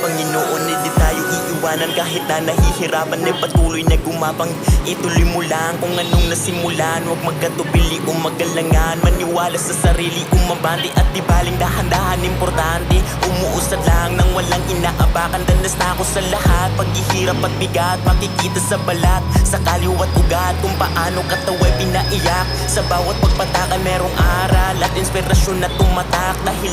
Panginoon, hindi tayo iiwanan kahit na nahihirapan. Ay patuloy na gumapang. Ituloy mo lang kung anong nasimulan. Huwag magkatubili o magalangan Maniwala sa sarili, umabante. At di baling dahan-dahan Importante, umuusad lang nang walang inaabakan. Danas na ako sa lahat, paghihirap at bigat Makikita sa balat, sa kaliwat ugat Kung paano kataway pinaiyak. Sa bawat pagpatakan merong aral At inspirasyon na tumatak. Dahilan